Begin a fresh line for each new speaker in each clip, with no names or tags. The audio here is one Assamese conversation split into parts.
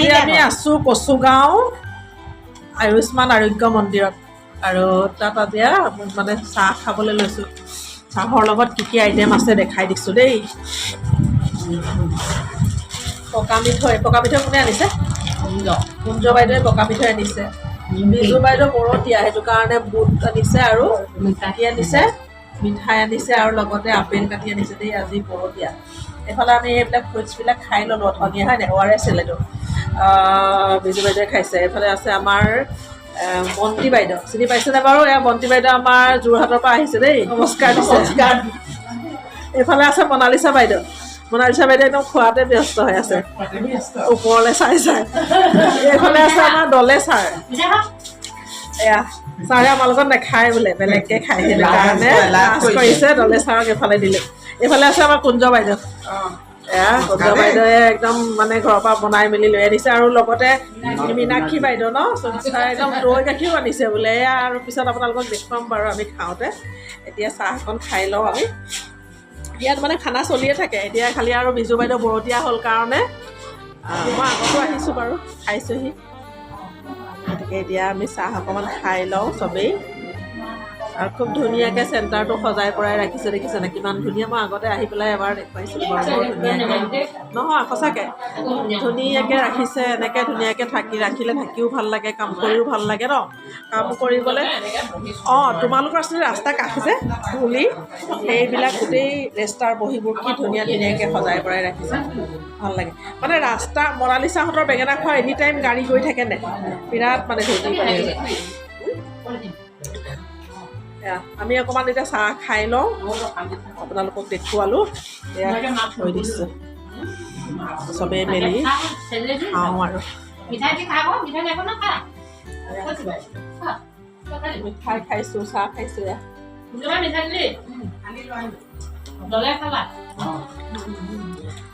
আজি আমি আছোঁ কচুগাঁও আয়ুষ্মান আৰোগ্য মন্দিৰত। আৰু তাত আজি মানে চাহ খাবলৈ লৈছোঁ। চাহৰ লগত কি কি আইটেম আছে দেখাই দিছোঁ দেই। পকা মিঠৈ পকা মিঠৈ কোনে আনিছে? কুঞ্জ বাইদেৱে পকা মিঠৈ আনিছে। বিজু বাইদেউ বৰতীয়া সেইটো কাৰণে বুট আনিছে আৰু কাটি আনিছে। মিঠাই আনিছে আৰু লগতে আপেল কাটি আনিছে দেই আজি বৰতীয়া এইফালে আমি এইবিলাক ফ্ৰুটছবিলাক খাই ল'লোঁ অথনিয়ে হয় নাই? অ' আৰ এছ এল এইটো আহ, বিজু বাইদেৱে খাইছে। এইফালে আছে আমাৰ মন্ত্ৰী বাইদেউ। চিনি পাইছেনে বাৰু? এয়া মন্ত্ৰী বাইদেউ আমাৰ যোৰহাটৰ পৰা আহিছে দেই। নমস্কাৰ দিছে এইফালে আছে মনালিছা বাইদেউ। মনালিছা বাইদেউ একদম খোৱাতে ব্যস্ত হৈ আছে। ওপৰলৈ চাই চাই। এইফালে আছে আমাৰ দলে ছাৰ। এয়া ছাৰে আমাৰ লগত নাখায় বোলে। বেলেগকে খায়। সেইটো কাৰণে লাজ কৰিছে। দলে ছাৰক এইফালে দিলে। এইফালে আছে আমাৰ কুঞ্জ বাইদেউ। এয়া কুঞ্জ বাইদেৱে একদম মানে ঘৰৰ পৰা বনাই মেলি লৈ আনিছে আৰু লগতে মীনাক্ষী বাইদেউ ন ছাৰে একদম দৈ গাখীৰো আনিছে বোলে। এয়া আৰু পিছত আপোনালোকক দেখুৱাম বাৰু আমি খাওঁতে। এতিয়া চাহ অকণ খাই লওঁ আমি। ইয়াত মানে খানা চলিয়ে থাকে। এতিয়া খালি আৰু বিজু বাইদেউ বৰতীয়া হ'ল কাৰণে মই আগতো আহিছোঁ বাৰু খাইছোঁহি। গতিকে এতিয়া আমি চাহ অকণমান খাই লওঁ চবেই। আৰু খুব ধুনীয়াকৈ চেণ্টাৰটো সজাই পৰাই ৰাখিছে দেখিছেনে কিমান ধুনীয়া। মই আগতে আহি পেলাই এবাৰ দেখুৱাইছিলোঁ বাৰু বৰ ধুনীয়াকৈ। নহয় সঁচাকৈ। ধুনীয়াকৈ ৰাখিছে এনেকৈ ধুনীয়াকৈ থাকি ৰাখিলে থাকিও ভাল লাগে কাম কৰিও ভাল লাগে ন? কাম কৰিবলৈ অঁ তোমালোকৰ আচলতে ৰাস্তা কাষ যে? ধূলি সেইবিলাক গোটেই ৰেষ্টাৰ বহীবোৰ কি ধুনীয়া ধুনীয়াকৈ সজাই পৰাই ৰাখিছে। ভাল লাগে। মানে ৰাস্তা মনালিছাহঁতৰ বেঙেনা খোৱা এনি টাইম গাড়ী গৈ থাকে নে? বিৰাট মানে এয়া, আমি অকণমান এতিয়া চাহ খাই লওঁ। আপোনালোকক দেখুৱালোঁ। এয়া থৈ দিছোঁ। চবেই মেলি খাওঁ আৰু।
মিঠাই
খাইছোঁ চাহ খাইছোঁ এয়া।
বুজবা মিঠাই দিলি? দলে খালা?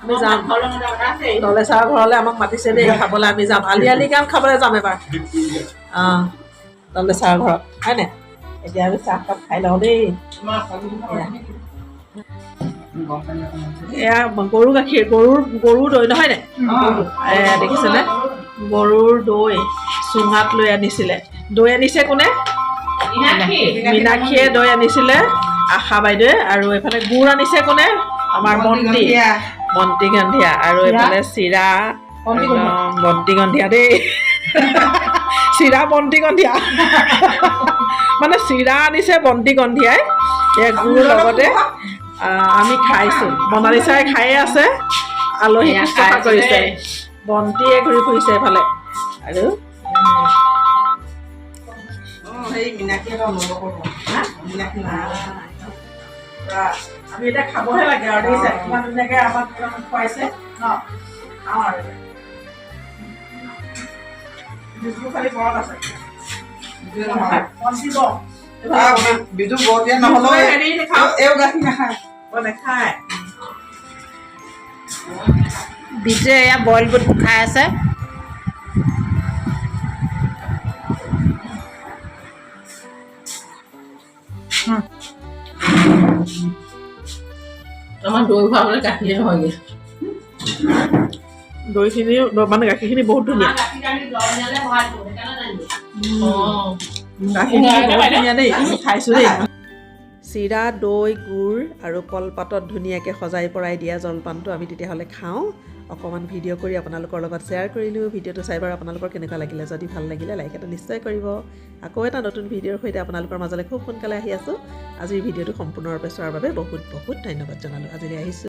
আমি যাম। দলে চাহ ঘৰলৈ আমাক মাতিছে দেই খাবলৈ। আমি যাম। আলি আলি গান খাবলৈ যাম এবাৰ। অঁ দলে চাহ ঘৰত। হয়নে এতিয়া আমি চাহকাপ খাই লওঁ দেই। এয়া গৰু গাখীৰ গৰুৰ গৰুৰ দৈ নহয় নে দেখিছেনে? গৰুৰ দৈ চুঙাত লৈ আনিছিলে। দৈ আনিছে কোনে?
মিনাক্ষী
মীনাক্ষীয়ে দৈ আনিছিলে আশা বাইদেৱে। আৰু এইফালে গুড় আনিছে কোনে? আমাৰ বন্তি। বন্তি গন্ধিয়া। আৰু এইফালে চিৰা বন্তি গন্ধিয়া দেই। চিৰা বন্তি গন্ধিয়া। মানে চিৰা আনিছে বন্তি গন্ধিয়াই। গুড় লগতে আমি খাইছোঁ। মনালিচাই খায়ে আছে। আলহী
খাই
কৰিছে। বন্তিয়ে ঘূৰি ফুৰিছে এইফালে। আৰু আমি এতিয়া খাবহে লাগে আৰু দেখিছে। কিমান ধুনীয়াকৈ আমাক খুৱাইছে। ন খাওঁ আৰু। খালি ঘৰত আছে। બીજું બહુ
ધ્યાન ના બોલો
એવું નથી
ના এয়া বইল বুট খাই আছে আমাৰ দৈ খুৱাবলৈ মানে গাখীৰে হয়গৈ
দৈখিনি মানে গাখীৰখিনি বহুত ধুনীয়া চিৰা দৈ গুড় আৰু কলপাতত ধুনীয়াকৈ সজাই পৰাই দিয়া জলপানটো আমি তেতিয়াহ'লে খাওঁ। অকণমান ভিডিঅ' কৰি আপোনালোকৰ লগত শ্বেয়াৰ কৰিলোঁ। ভিডিঅ'টো চাই বাৰু আপোনালোকৰ কেনেকুৱা লাগিলে যদি ভাল লাগিলে লাইক এটা নিশ্চয় কৰিব। আকৌ এটা নতুন ভিডিঅ'ৰ সৈতে আপোনালোকৰ মাজলৈ খুব সোনকালে আহি আছোঁ। আজিৰ ভিডিঅ'টো সম্পূৰ্ণৰূপে চোৱাৰ বাবে বহুত বহুত ধন্যবাদ জনালোঁ। আজিলৈ আহিছোঁ।